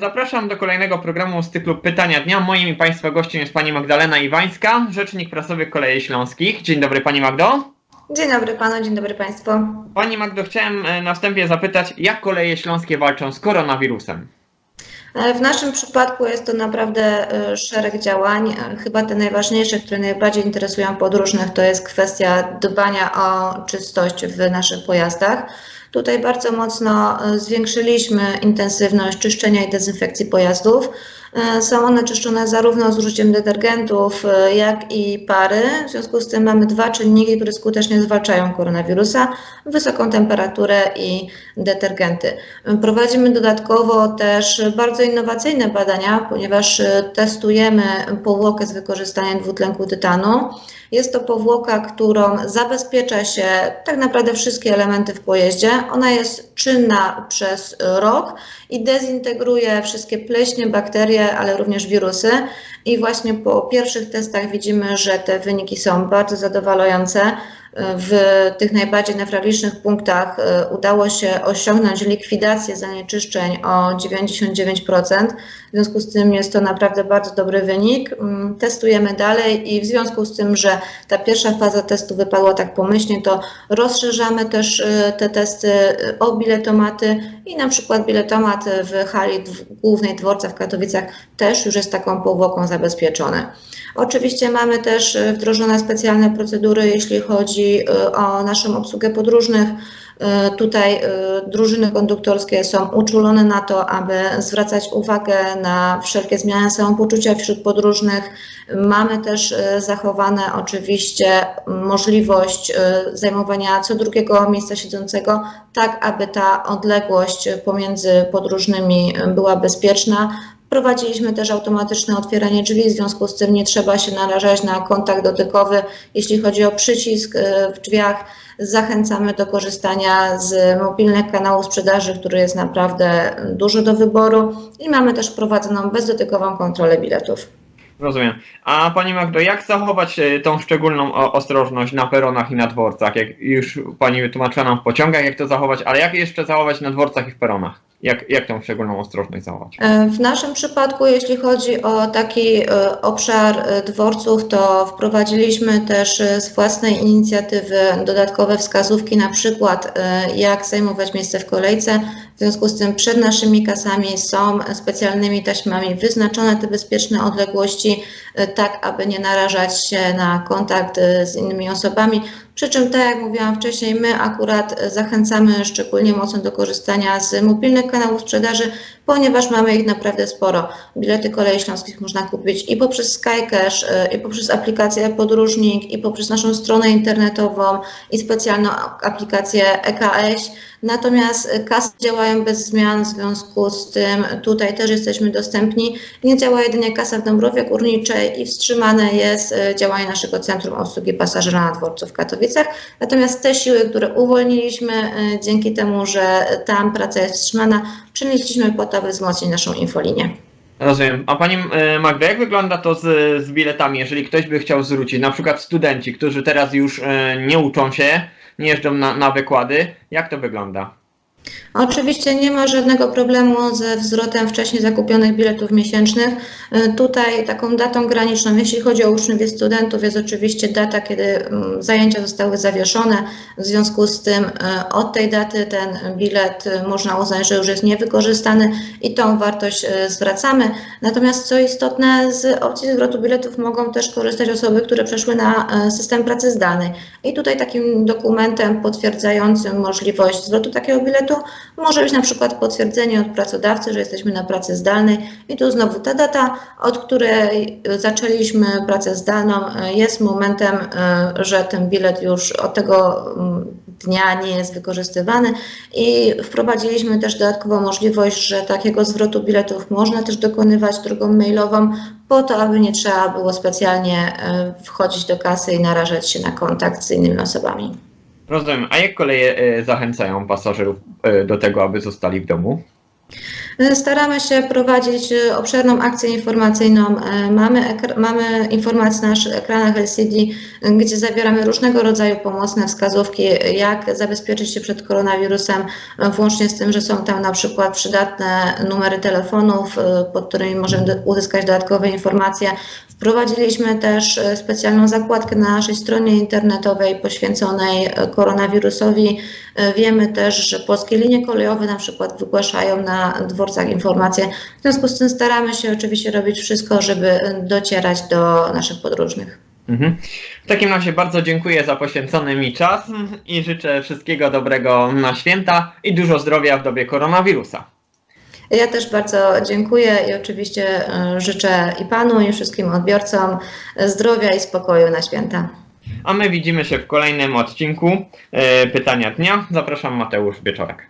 Zapraszam do kolejnego programu z cyklu Pytania Dnia. Moim i Państwa gościem jest Pani Magdalena Iwańska, Rzecznik Prasowy Kolei Śląskich. Dzień dobry Pani Magdo. Dzień dobry panu, dzień dobry państwu. Pani Magdo, chciałem e, na wstępie zapytać, jak koleje śląskie walczą z koronawirusem? E, W naszym przypadku jest to naprawdę e, szereg działań. Chyba te najważniejsze, które najbardziej interesują podróżnych, to jest kwestia dbania o czystość w naszych pojazdach. Tutaj bardzo mocno e, zwiększyliśmy intensywność czyszczenia i dezynfekcji pojazdów. E, Są one czyszczone zarówno z użyciem detergentów, e, jak i pary. W związku z tym mamy dwa czynniki, które skutecznie zwalczają koronawirusa: wysoką temperaturę i detergenty. Prowadzimy dodatkowo też bardzo innowacyjne badania, ponieważ e, testujemy powłokę z wykorzystaniem dwutlenku tytanu. Jest to powłoka, którą zabezpiecza się tak naprawdę wszystkie elementy w pojeździe. Ona jest czynna przez rok i dezintegruje wszystkie pleśnie, bakterie, ale również wirusy. I właśnie po pierwszych testach widzimy, że te wyniki są bardzo zadowalające. W tych najbardziej newralgicznych punktach e, udało się osiągnąć likwidację zanieczyszczeń o 99%. W związku z tym jest to naprawdę bardzo dobry wynik. Mm, Testujemy dalej i w związku z tym, że ta pierwsza faza testu wypadła tak pomyślnie, to rozszerzamy też e, te testy e, o biletomaty i na przykład biletomat w hali głównej dworca w Katowicach też już jest taką powłoką zabezpieczony. Oczywiście mamy też wdrożone specjalne procedury, jeśli chodzi e, o naszą obsługę podróżnych. E, Tutaj e, drużyny konduktorskie są uczulone na to, aby zwracać uwagę na wszelkie zmiany samopoczucia wśród podróżnych. Mamy też e, zachowane oczywiście możliwość zajmowania co drugiego miejsca siedzącego, tak aby ta odległość pomiędzy podróżnymi była bezpieczna. Prowadziliśmy też automatyczne otwieranie drzwi, w związku z tym nie trzeba się narażać na kontakt dotykowy. Jeśli chodzi o przycisk e, w drzwiach, zachęcamy do korzystania z mobilnych kanałów sprzedaży, który jest naprawdę dużo do wyboru i mamy też wprowadzoną bezdotykową kontrolę biletów. Rozumiem. A Pani Magdo, jak zachować e, tą szczególną ostrożność na peronach i na dworcach? Jak już Pani wytłumaczyła nam w pociągach, jak to zachować, ale jak jeszcze zachować na dworcach i w peronach? Jak, jak tą szczególną ostrożność zachować? E, W naszym przypadku, jeśli chodzi o taki e, obszar e, dworców, to wprowadziliśmy też z własnej inicjatywy dodatkowe wskazówki, na przykład jak zajmować miejsce w kolejce. W związku z tym przed naszymi kasami są specjalnymi taśmami wyznaczone te bezpieczne odległości, tak aby nie narażać się na kontakt e, z innymi osobami. Przy czym, tak jak mówiłam wcześniej, my akurat zachęcamy szczególnie mocno do korzystania z mobilnych kanałów sprzedaży, ponieważ mamy ich naprawdę sporo. Bilety kolei śląskich można kupić i poprzez SkyCash, e, i poprzez aplikację Podróżnik, i poprzez naszą stronę internetową, i specjalną aplikację EKS. Natomiast kasy działają bez zmian, w związku z tym tutaj też jesteśmy dostępni. Nie działa jedynie kasa w Dąbrowie Górniczej i wstrzymane jest e, działanie naszego Centrum Obsługi Pasażera na dworcu w Katowicach. Natomiast te siły, które uwolniliśmy e, dzięki temu, że tam praca jest wstrzymana, przenieśliśmy po to, aby wzmocnić naszą infolinię. Rozumiem. A Pani e, Magdo, jak wygląda to z, z biletami, jeżeli ktoś by chciał zwrócić? Na przykład studenci, którzy teraz już nie uczą się, nie jeżdżą na, na wykłady. Jak to wygląda? Oczywiście nie ma żadnego problemu ze zwrotem wcześniej zakupionych biletów miesięcznych. Y, Tutaj taką datą graniczną, jeśli chodzi o uczniów i studentów, jest oczywiście data, kiedy mm, zajęcia zostały zawieszone. W związku z tym y, od tej daty ten bilet y, można uznać, że już jest niewykorzystany i tą wartość zwracamy. Natomiast co istotne, z opcji zwrotu biletów mogą też korzystać osoby, które przeszły na system pracy zdalnej. I tutaj takim dokumentem potwierdzającym możliwość zwrotu takiego biletu może być na przykład potwierdzenie od pracodawcy, że jesteśmy na pracy zdalnej i tu znowu ta data, od której zaczęliśmy pracę zdalną jest momentem, e, że ten bilet już od tego mm, dnia nie jest wykorzystywany i wprowadziliśmy też dodatkową możliwość, że takiego zwrotu biletów można też dokonywać drogą mailową po to, aby nie trzeba było specjalnie e, wchodzić do kasy i narażać się na kontakt z innymi osobami. Rozumiem. A jak koleje e, zachęcają pasażerów e, do tego, aby zostali w domu? E, Staramy się prowadzić obszerną akcję informacyjną. Mamy, mamy informacje na naszych ekranach LCD, gdzie zawieramy różnego rodzaju pomocne wskazówki, jak zabezpieczyć się przed koronawirusem, włącznie z tym, że są tam na przykład przydatne numery telefonów, pod którymi możemy uzyskać dodatkowe informacje. Wprowadziliśmy też e, specjalną zakładkę na naszej stronie internetowej poświęconej e, koronawirusowi. E, Wiemy też, że polskie linie kolejowe na przykład wygłaszają na dworcach informacje. W związku z tym staramy się oczywiście robić wszystko, żeby docierać do naszych podróżnych. Mhm. W takim razie bardzo dziękuję za poświęcony mi czas i życzę wszystkiego dobrego na święta i dużo zdrowia w dobie koronawirusa. Ja też bardzo dziękuję i oczywiście e, życzę i Panu, i wszystkim odbiorcom zdrowia i spokoju na święta. A my widzimy się w kolejnym odcinku e, Pytania Dnia. Zapraszam Mateusz Wieczorek.